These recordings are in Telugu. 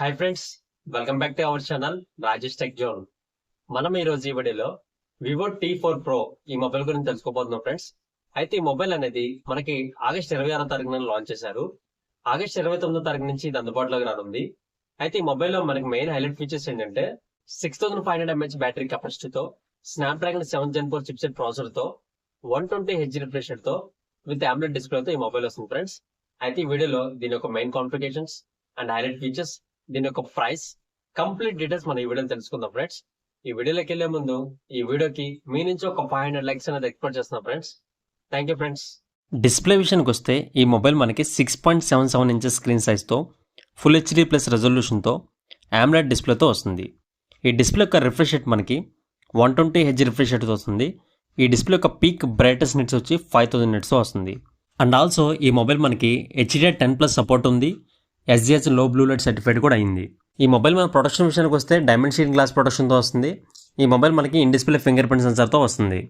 Hi friends welcome back to our channel Rajesh tech zone మనం ఈ రోజు ఈ వీడియోలో వివో టీ ఫోర్ ప్రో ఈ మొబైల్ గురించి తెలుసుకోబోతున్నాం ఫ్రెండ్స్ అయితే ఈ మొబైల్ అనేది మనకి ఆగస్ట్ ఇరవై ఆరో తారీఖున లాంచ్ చేశారు. ఆగస్ట్ ఇరవై తొమ్మిదో తారీఖు నుంచి ఇది అందుబాటులోకి రానుంది. అయితే ఈ మొబైల్లో మనకి మెయిన్ హైలైట్ ఫీచర్స్ ఏంటంటే six thousand five hundred mAh battery కెపాసిటీతో Snapdragon seven gen four chipset ప్రాసెసర్తో one twenty H రిఫ్రెషర్తో విత్ ఆమ్లెట్ డిస్ప్లేతో ఈ మొబైల్ వస్తుంది ఫ్రెండ్స్ అయితే ఈ వీడియోలో దీని యొక్క main complications and highlight features దీని యొక్క ప్రైస్ కంప్లీట్ డీటెయిల్స్ మనం ఈ వీడియోలో తెలుసుకుందాం ఫ్రెండ్స్ ఈ వీడియోలోకి వెళ్ళే ముందు ఈ వీడియోకి మీ నుంచి ఒక ఫైవ్ హండ్రెడ్ లైక్స్ అనేది ఎక్స్పెక్ట్ చేస్తున్నాం friends thank you friends display విషయానికి వస్తే ఈ మొబైల్ మనకి six point seven seven inches screen సైజ్తో full HD plus రెజల్యూషన్తో ఆమ్లాడ్ డిస్ప్లేతో వస్తుంది. ఈ డిస్ప్లే యొక్క రిఫ్రెష్ రేట్ మనకి వన్ ట్వంటీ హెచ్ రిఫ్రెష్ రేట్తో వస్తుంది. ఈ డిస్ప్లే యొక్క పీక్ బ్రైటెస్ట్ నిట్స్ వచ్చి ఫైవ్ థౌసండ్ నిట్స్తో వస్తుంది. అండ్ ఆల్సో ఈ మొబైల్ మనకి హెచ్డిఆర్ టెన్ ప్లస్ సపోర్ట్ ఉంది. ఎస్జిహెచ్లో బ్లూలైట్ సర్టిఫైడ్ కూడా అయింది. ఈ మొబైల్ మన ప్రొడక్షన్ విషయానికి వస్తే డైమండ్ షీట్ గ్లాస్ ప్రొడక్షన్తో వస్తుంది. ఈ మొబైల్ మనకి ఇన్ డిస్ప్లే ఫింగర్ ప్రింట్ సెన్సర్తో వస్తుంది.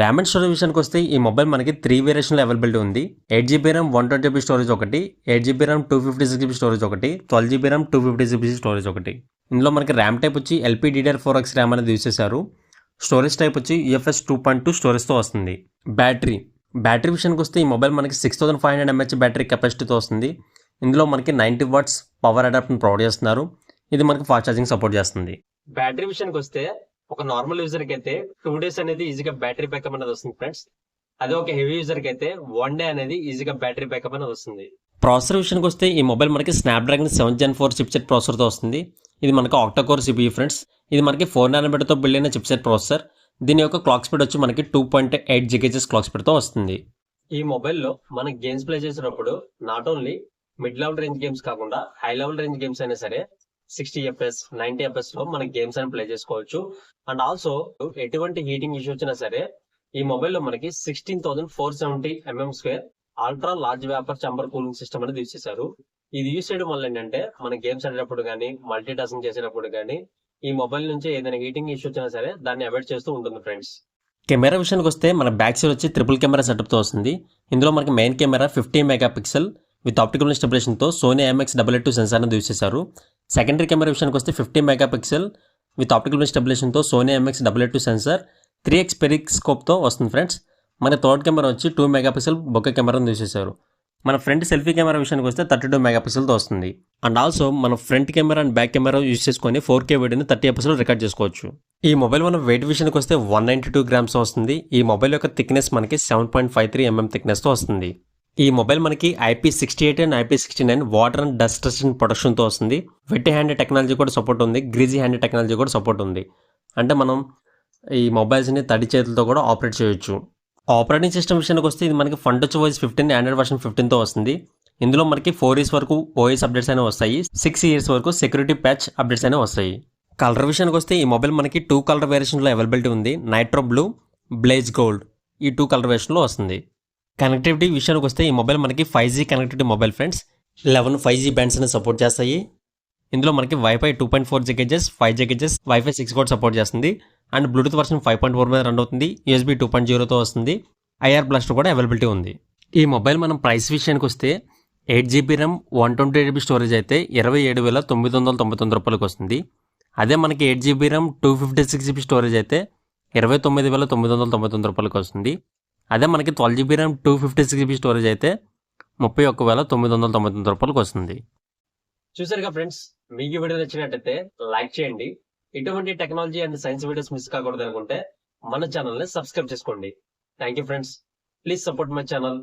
ర్యామ్ అండ్ స్టోరేజ్ విషయానికి వస్తే ఈ మొబైల్ మనకి త్రీ వేరియేషన్లో అవైలబిలిటీ ఉంది. Eight GB RAM one twenty GB storage ఒకటి eight GB RAM two fifty six GB storage ఒకటి twelve GB RAM two fifty GB storage ఒకటి. ఇందులో మనకి ర్యామ్ టైప్ వచ్చి LP DDR four X RAM అనేది యూస్ చేశారు. స్టోరేజ్ టైప్ వచ్చి యూఎఫ్ఎస్ టూ పాయింట్ టూ స్టోరేజ్తో వస్తుంది. బ్యాటరీ బ్యాటరీ విషయానికి వస్తే ఈ మొబైల్ మనకి six thousand five hundred MH battery కెపాసిటీతో వస్తుంది. ఇందులో మనకి నైంటీ వాట్స్ పవర్ అడాప్ట్ని ప్రొవైడ్ చేస్తున్నారు. ఇది మనకి ఫాస్ట్ ఛార్జింగ్ సపోర్ట్ చేస్తుంది. బ్యాటరీ విషయానికి వస్తే ఒక నార్మల్ యూజర్కి అయితే టూ డేస్ అనేది ఈజీగా బ్యాటరీ బ్యాకప్ అనేది వస్తుంది ఫ్రెండ్స్. అదే ఒక హెవీ యూజర్కి అయితే వన్ డే అనేది ఈజీగా బ్యాటరీ బ్యాకప్ అనేది వస్తుంది. ప్రాసెసర్ విషయానికి వస్తే ఈ మొబైల్ మనకి Snapdragon seven gen four chipset ప్రాసెసర్తో వస్తుంది. ఇది మనకి ఆక్టాకోర్ సిపియూ ఫ్రెండ్స్. ఇది మనకి ఫోర్ నానోమీటర్తో బిల్డ్ అయిన చిప్సెట్ ప్రాసెసర్. దీని యొక్క క్లాక్ స్పీడ్ వచ్చి మనకి two point eight gigahertz clock స్పీడ్తో వస్తుంది. ఈ మొబైల్లో మనం గేమ్స్ ప్లే చేసినప్పుడు not only mid level range games కాకుండా హై లెవెల్ రేంజ్ గేమ్స్ అయినా సరే సిక్స్టీ ఎఫ్ఎస్ నైన్టీ ఎఫ్ఎస్లో మన గేమ్స్ అని ప్లే చేసుకోవచ్చు. అండ్ ఆల్సో ఎటువంటి హీటింగ్ ఇష్యూ వచ్చినా సరే ఈ మొబైల్లో మనకి sixteen thousand four seventy MM square ultra large vapour chamber cooling system అనేది యూస్ చేశారు. ఇది యూస్ చేయడం వల్ల ఏంటంటే మన గేమ్స్ ఆడేటప్పుడు కానీ మల్టీ టాస్కింగ్ చేసేటప్పుడు కానీ ఈ మొబైల్ నుంచి ఏదైనా హీటింగ్ ఇష్యూ వచ్చినా సరే దాన్ని అవాయిడ్ చేస్తూ ఉంటుంది ఫ్రెండ్స్. కెమెరా విషయానికి వస్తే మన బ్యాక్ సైడ్ వచ్చి ట్రిపుల్ కెమెరా సెటప్తో వస్తుంది. ఇందులో మనకి main camera fifty megapixel with optical స్టెబిలేషన్తో Sony MX double eight two sensor అనేది చేశారు. సెకండరీ కెమెరా విషయానికి వస్తే fifty megapixel with optical స్టెబిలేషన్తో Sony MX double eight two sensor three X పెరిస్కోప్తో వస్తుంది ఫ్రెండ్స్. మన థర్డ్ కెమెరా వచ్చి టూ మెగా పిక్సెల్ బొక్క కెమెరాను యూస్ చేశారు. మన ఫ్రంట్ సెల్ఫీ కెమెరా విషయానికి వస్తే థర్టీ టూ మెగా పిక్సెల్తో వస్తుంది. అండ్ ఆల్సో మన front camera and back camera use చేసుకొని ఫోర్ కే వీడియోని థర్టీ ఎపిసోడ్ రికార్డ్ చేసుకోవచ్చు. ఈ మొబైల్ మన వెయిట్ విషయానికి వస్తే వన్ నైంటీ టూ గ్రామ్స్ వస్తుంది. ఈ మొబైల్ యొక్క థిక్నెస్ మనకి seven point five three MM థిక్నెస్తో వస్తుంది. ఈ మొబైల్ మనకి IP sixty eight and IP sixty nine water and dust resistant ప్రొడక్షన్తో వస్తుంది. వెట్టి హ్యాండ్ టెక్నాలజీ కూడా సపోర్ట్ ఉంది. గ్రీజీ హ్యాండ్ టెక్నాలజీ కూడా సపోర్ట్ ఉంది. అంటే మనం ఈ మొబైల్స్ని తడి చేతులతో కూడా ఆపరేట్ చేయొచ్చు. ఆపరేటింగ్ సిస్టమ్ విషయానికి వస్తే ఇది మనకి ఫండ్ వచ్చే వాయిస్ ఫిఫ్టీన్ ఆండ్రాయిడ్ వర్షన్ ఫిఫ్టీన్తో వస్తుంది. ఇందులో మనకి ఫోర్ ఇయర్స్ వరకు ఓఎస్ అప్డేట్స్ అయినా వస్తాయి. సిక్స్ ఇయర్స్ వరకు సెక్యూరిటీ ప్యాచ్ అప్డేట్స్ అయినా వస్తాయి. కలర్ విషయానికి వస్తే ఈ మొబైల్ మనకి టూ కలర్ వేరియేషన్లో అవైలబిలిటీ ఉంది. నైట్రో బ్లూ బ్లేజ్ గోల్డ్ ఈ టూ కలర్ వేరియేషన్లో వస్తుంది. కనెక్టివిటీ విషయానికి వస్తే ఈ మొబైల్ మనకి five G connectivity mobile friends eleven five G బ్యాండ్స్ని support చేస్తాయి. ఇందులో మనకి WiFi two point four gigahertz five gigahertz WiFi six కూడా సపోర్ట్ చేస్తుంది. And Bluetooth version five point four మీద రన్ అవుతుంది. యూఎస్బీ టూ పాయింట్ జీరోతో వస్తుంది. ఐఆర్ బ్లాస్టర్ కూడా అవైలబిలిటీ ఉంది. ఈ మొబైల్ మనం ప్రైస్ విషయానికి వస్తే eight GB RAM one twenty GB storage అయితే ఇరవై ఏడు వేల తొమ్మిది వందల తొంభై తొమ్మిది రూపాయలకు వస్తుంది. అదే మనకి eight GB RAM two fifty six GB storage అయితే ఇరవై తొమ్మిది వేల తొమ్మిది వందల తొంభై తొమ్మిది రూపాయలకు వస్తుంది. అదే మనకి twelve GB RAM two fifty six GB storage అయితే ముప్పై ఒక్క వేల తొమ్మిది వందల తొంభై తొమ్మిది రూపాయలకు వస్తుంది. చూసారుగా ఫ్రెండ్స్ మీకు వీడియో నచ్చినట్టయితే లైక్ చేయండి. ఇటువంటి technology and science videos miss కాకూడదు అనుకుంటే మన ఛానల్ని సబ్స్క్రైబ్ చేసుకోండి. Thank you friends please support my channel